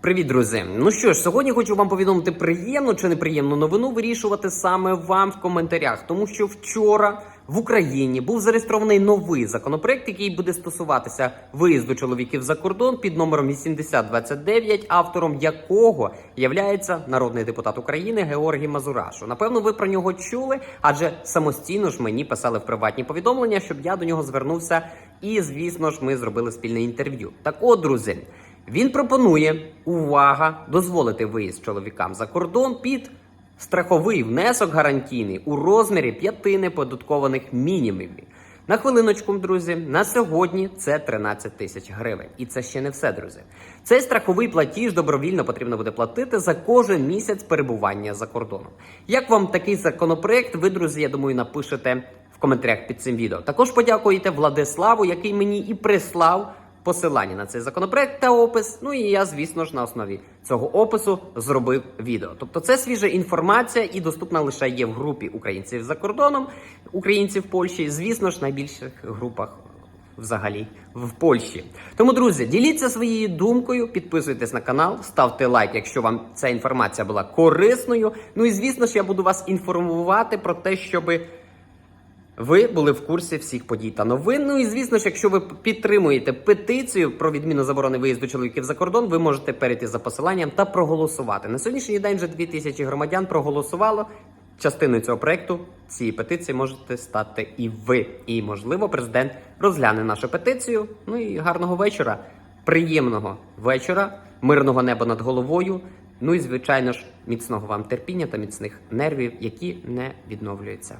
Привіт, друзі! Ну що ж, сьогодні хочу вам повідомити приємну чи неприємну новину вирішувати саме вам в коментарях, тому що вчора в Україні був зареєстрований новий законопроект, який буде стосуватися виїзду чоловіків за кордон під номером 8029, автором якого являється народний депутат України Георгій Мазурашу. Напевно, ви про нього чули, адже самостійно ж мені писали в приватні повідомлення, щоб я до нього звернувся. І звісно ж, ми зробили спільне інтерв'ю. Так, от, друзі. Він пропонує увага дозволити виїзд чоловікам за кордон під страховий внесок гарантійний у розмірі п'яти неподаткованих мінімумів. На хвилиночку, друзі, на сьогодні це 13 тисяч гривень. І це ще не все, друзі. Цей страховий платіж добровільно потрібно буде платити за кожен місяць перебування за кордоном. Як вам такий законопроект? Ви, друзі, я думаю, напишете в коментарях під цим відео. Також подякуйте Владиславу, який мені і прислав посилання на цей законопроект та опис. Ну і я, звісно ж, на основі цього опису зробив відео. Тобто, це свіжа інформація і доступна лише є в групі українців за кордоном, українців Польщі. Звісно ж, найбільших групах. Взагалі в Польщі. Тому, друзі, діліться своєю думкою, підписуйтесь на канал, ставте лайк, якщо вам ця інформація була корисною. Ну і звісно ж, я буду вас інформувати про те, щоби ви були в курсі всіх подій та новин. Ну і звісно ж, якщо ви підтримуєте петицію про відміну заборони виїзду чоловіків за кордон, ви можете перейти за посиланням та проголосувати. На сьогоднішній день вже 2000 громадян проголосувало. Частиною цього проекту цієї петиції можете стати і ви. І можливо, президент розгляне нашу петицію. Ну і гарного вечора, приємного вечора, мирного неба над головою. Ну і звичайно ж, міцного вам терпіння та міцних нервів, які не відновлюються.